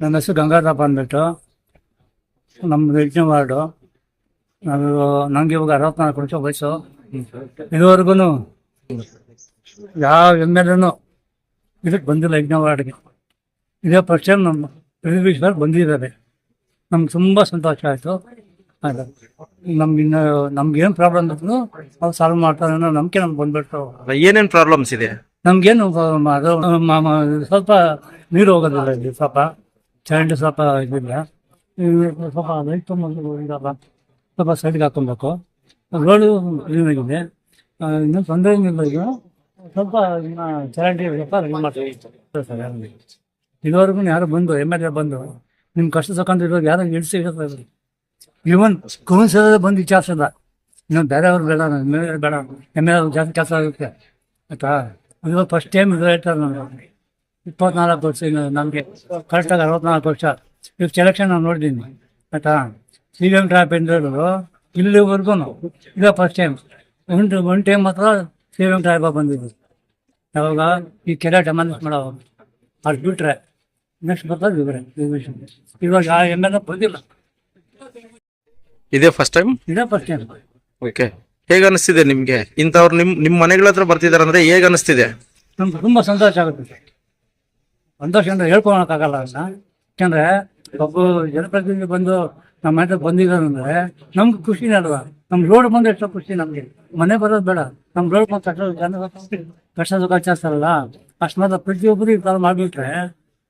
ನನ್ನ ಹೆಸರು ಗಂಗಾಧರಪ್ಪ ಅಂದ್ಬಿಟ್ಟು. ನಮ್ಮದು ಯಜ್ಞ ವಾರ್ಡು. ನಾನು ನನಗೆ ಇವಾಗ ಅರವತ್ನಾಲ್ಕು ವರ್ಷ ವಯಸ್ಸು. ಇದುವರೆಗೂ ಯಾವ ಎಂ ಎಲ್ ಎನೂ ಇದಕ್ಕೆ ಬಂದಿಲ್ಲ ಯಜ್ಞ ವಾರ್ಡ್ಗೆ. ಇದೇ ಫಸ್ಟ್ ಟೈಮ್ ನಮ್ಮ ಪ್ರತಿಭೀಶ್ವರ್ ಬಂದಿದ್ದಾರೆ. ನಮ್ಗೆ ತುಂಬ ಸಂತೋಷ ಆಯಿತು. ನಮ್ಗೆ ಇನ್ನು ನಮ್ಗೇನು ಪ್ರಾಬ್ಲಮ್ ಇದ್ರು ಅವ್ರು ಸಾಲ್ವ್ ಮಾಡ್ತಾರೆ ಅನ್ನೋ ನಂಬಿಕೆ ನಮ್ಗೆ ಬಂದ್ಬಿಟ್ಟು. ಏನೇನು ಪ್ರಾಬ್ಲಮ್ಸ್ ಇದೆ? ನಮ್ಗೇನು ಅದು ಸ್ವಲ್ಪ ನೀರು ಹೋಗೋದಿಲ್ಲ ಇಲ್ಲಿ ಸ್ವಲ್ಪ. ಚರಂಡಿ ಸ್ವಲ್ಪ ಇದಿಲ್ಲ. ಇದು ಸ್ವಲ್ಪ ಲೈಟ್ ತುಂಬ ಸ್ವಲ್ಪ ಸೈಡ್ಗೆ ಹಾಕೊಬೇಕು ರೋಡು ಕ್ಲೀನಾಗಿದೆ ಇನ್ನೂ ತೊಂದರೆ ಏನಿಲ್ಲ ಈಗ. ಸ್ವಲ್ಪ ಚರಂಡಿ ಸ್ವಲ್ಪ ಇದು ಮಾಡ್ತೀವಿ. ಇದುವರೆಗೂ ಯಾರು ಬಂದು, ಎಂ ಎಲ್ ಎ ಬಂದು ನಿಮ್ಮ ಕಷ್ಟ ತಗೊಂಡಿರೋರು ಯಾರು ಇಳಿಸಿ ಇವನ್ ಕೌನ್ಸಿಲರ್ ಬಂದು ವಿಚಾರಿಸಲ್ಲ ಇನ್ನೊಂದು ಬೇರೆಯವ್ರು ಬೇಡ ಬೇಡ. ಎಂ ಎಲ್ ಜಾಸ್ತಿ ಕೆಲಸ ಆಗುತ್ತೆ. ಆಯ್ತಾ? ಇದು ಫಸ್ಟ್ ಟೈಮ್ ಹೇಳ್ತಾರೆ ನಾನು ಇಪ್ಪತ್ನಾಲ್ಕು ವರ್ಷ ನಮಗೆ ಕರೆಕ್ಟಾಗಿ ಅರವತ್ನಾಲ್ಕು ವರ್ಷ. ಈಗ ಸೆಲೆಕ್ಷನ್ ನಾನು ನೋಡಿದ್ದೀನಿ. ಆಯಿತಾ? ಸಿ ಎಂ ಟ್ರಾಪ್ ಇಲ್ಲಿವರೆಗೂ ನಾವು. ಇದೇ ಫಸ್ಟ್ ಟೈಮ್ ಒಂದು ಒನ್ ಟೈಮ್ ಮಾತ್ರ ಸಿ ಎಂ ಟ್ರಾಪ್ ಬಂದಿದ್ದು. ಯಾವಾಗ? ಈ ಕೆರೆ ಡೆಮಾಲಿಷ್ ಮಾಡೋ ಅದು ಬಿಟ್ರೆ ನೆಕ್ಸ್ಟ್ ಬರ್ತಾ ಇವರೇ. ಇವಾಗ ಆ ಎಂ ಎಲ್ ಎ ಬಂದಿಲ್ಲ. ಇದೇ ಫಸ್ಟ್ ಟೈಮ್ ಇದೇ ಫಸ್ಟ್ ಟೈಮ್ ಓಕೆ ಹೇಗ ಅನಿಸ್ತಿದೆ ನಿಮ್ಗೆ? ಇಂಥವ್ರು ನಿಮ್ ನಿಮ್ ಮನೆಗಳ ಹತ್ರ ಬರ್ತಿದಾರೆ ಅಂದ್ರೆ ಹೇಗ ಅನಿಸ್ತಿದೆ? ನಮ್ಗೆ ತುಂಬಾ ಸಂತೋಷ ಆಗುತ್ತೆ ಸಂತೋಷ ಅಂದ್ರೆ ಹೇಳ್ಕೊಳಕ್ಕಾಗಲ್ಲ ಅದನ್ನ. ಯಾಕಂದ್ರೆ ಒಬ್ಬ ಜನಪ್ರತಿನಿಧಿ ಬಂದು ನಮ್ಮ ಮನೆ ಬಂದಿದ್ದಾರೆ ಅಂದ್ರೆ ನಮ್ಗೆ ಖುಷಿನೇ ಅಲ್ವಾ ನಮ್ ರೋಡ್ ಬಂದ್ ಎಷ್ಟೋ ಖುಷಿ ನಮ್ಗೆ. ಮನೆ ಬರೋದು ಬೇಡ. ನಮ್ ರೋಡ್ ಬಂದು ತಕ್ಷಣ ಜನ ಕಷ್ಟ ಸುಖ ಆಚರಿಸ್ತಾರಲ್ಲ ಅಷ್ಟು ಮಾತ್ರ ಪ್ರತಿಯೊಬ್ಬರು ಈ ಥರ ಮಾಡಿಬಿಟ್ರೆ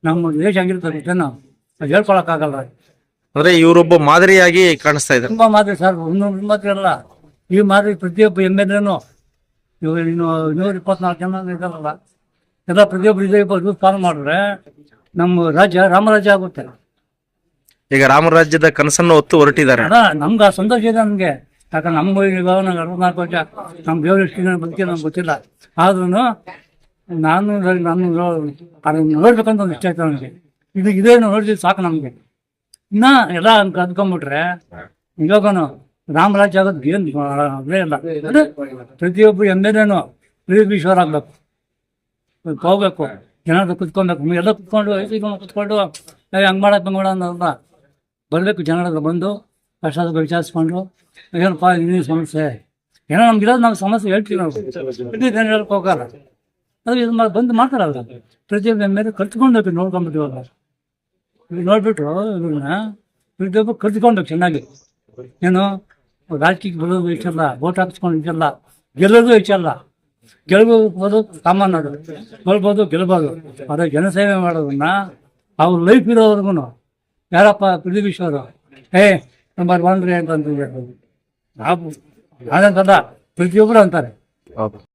ನಮ್ಮ ದೇಶ ಹೆಂಗಿರ್ತದೆ ಜನ ಅದು ಹೇಳ್ಕೊಳಕ್ಕಾಗಲ್ಲ. ಅಂದ್ರೆ ಇವರೊಬ್ಬ ಮಾದರಿಯಾಗಿ ಕಾಣಿಸ್ತಾ ಇದ್ದಾರೆ. ತುಂಬಾ ಮಾದರಿ ಸರ್. ಒಂದು ಮಾತ್ರ ಅಲ್ಲ. ಈ ಮಾದರಿ ಪ್ರತಿಯೊಬ್ಬ ಎಂ ಎಲ್ ಎನು ಇವಾಗ ಇನ್ನು ನೂರ ಇಪ್ಪತ್ನಾಲ್ಕು ಜನ ಇದ್ದಾರಲ್ಲ ಎಲ್ಲ ಪ್ರತಿಯೊಬ್ಬರು ಇದೇ ಇದು ಫಾಲೋ ಮಾಡಿದ್ರೆ ನಮ್ಮ ರಾಜ್ಯ ರಾಮರಾಜ್ಯ ಆಗುತ್ತೆ. ಈಗ ರಾಮರಾಜ್ಯದ ಕನಸನ್ನು ಹೊತ್ತು ಹೊರಟಿದ್ದಾರೆ. ಅಲ್ಲ ನಮ್ಗೆ ಆ ಸಂತೋಷ ಇದೆ ನಮಗೆ. ಯಾಕಂದ್ರೆ ನಮ್ಮ ಇವಾಗ ನಂಗೆ ಅರವತ್ನಾಲ್ಕು ವರ್ಷ ನಮ್ಮ ದೇವ್ರ ಎಷ್ಟು ಜನ ಬದುಕಿ ನಮ್ಗೆ ಗೊತ್ತಿಲ್ಲ. ಆದ್ರೂ ನಾನು ನಾನು ಅದನ್ನು ನೋಡ್ಬೇಕಂತ ಒಂದು ಇಷ್ಟ ಆಯ್ತು ನನಗೆ ಇದು ಇದೇ ನೋಡಿದ್ರೆ ಸಾಕು ನಮಗೆ. ಇನ್ನ ಎಲ್ಲ ಕದ್ಕೊಂಡ್ಬಿಟ್ರೆ ಇವಾಗನು ರಾಮರಾಜ್ಯ ಆಗೋದು ಏನು ಅದೇ ಇಲ್ಲ ಅಂದ್ರೆ ಪ್ರತಿಯೊಬ್ಬರು ಎಂದೇನೇನು ಪ್ರೀತೀಶ್ವರ ಆಗ್ಬೇಕು. ಹೋಗ್ಬೇಕು. ಜನರ ಕುತ್ಕೊಬೇಕು. ಎಲ್ಲ ಕುತ್ಕೊಂಡು ಐದು ಕುತ್ಕೊಂಡು ಹಂಗ್ ಮಾಡಕ್ ಹಂಗ ಮಾಡೋಣ ಅನ್ನೋದನ್ನ ಬರಬೇಕು. ಜನರ ಹತ್ರ ಬಂದು ಕಷ್ಟ ವಿಚಾರಿಸ್ಕೊಂಡು ಏನಪ್ಪ ನಿನ್ನ ಸಮಸ್ಯೆ? ಏನೋ ನಮ್ಗಿರೋದು ನಮ್ಮ ಸಮಸ್ಯೆ ಹೇಳ್ತೀವಿ ನಾವು. ಹೇಳಕ್ ಹೋಗಲ್ಲ. ಅದು ಇದು ಮಾ- ಬಂದು ಮಾಡ್ತಾರಲ್ಲ ಪ್ರತಿಯೊಬ್ಬ ಮೇಲೆ ಕಲ್ತ್ಕೊಂಡ್ಬೇಕು ನೋಡ್ಕೊಂಬಿಟ್ಟು ನೋಡ್ಬಿಟ್ಟು ಇವ್ರನ್ನ. ಪ್ರತಿಯೊಬ್ಬ ಕಲ್ತ್ಕೊಳ್ಬೇಕು ಚೆನ್ನಾಗಿ. ಏನು ರಾಜಕೀಯ ಬರೋದು ಇಷ್ಟಲ್ಲ ಓಟ್ ಹಾಕಿಸ್ಕೊಂಡು ಇಷ್ಟಲ್ಲ ಗೆಲ್ಲೋದು ಇಷ್ಟಲ್ಲ. ಗೆಲ್ಬೋದು ಅದು ಗೆಲ್ಬೋದು ಗೆಲ್ಬೋದು. ಆದರೆ ಜನಸೇವೆ ಮಾಡೋದನ್ನ ಅವ್ರ ಲೈಫ್ ಇರೋವರೆಗೂ ಯಾರಪ್ಪ ಪ್ರದೀಪೇಶ್ವರು ಏ ನಂಬರ್ ಒನ್ ರೀ ಅಂತ ಅಂತಿದ್ದಾರೆ ನಾವು ನಾನಂತಲ್ಲ, ಪ್ರತಿಯೊಬ್ಬರು ಅಂತಾರೆ.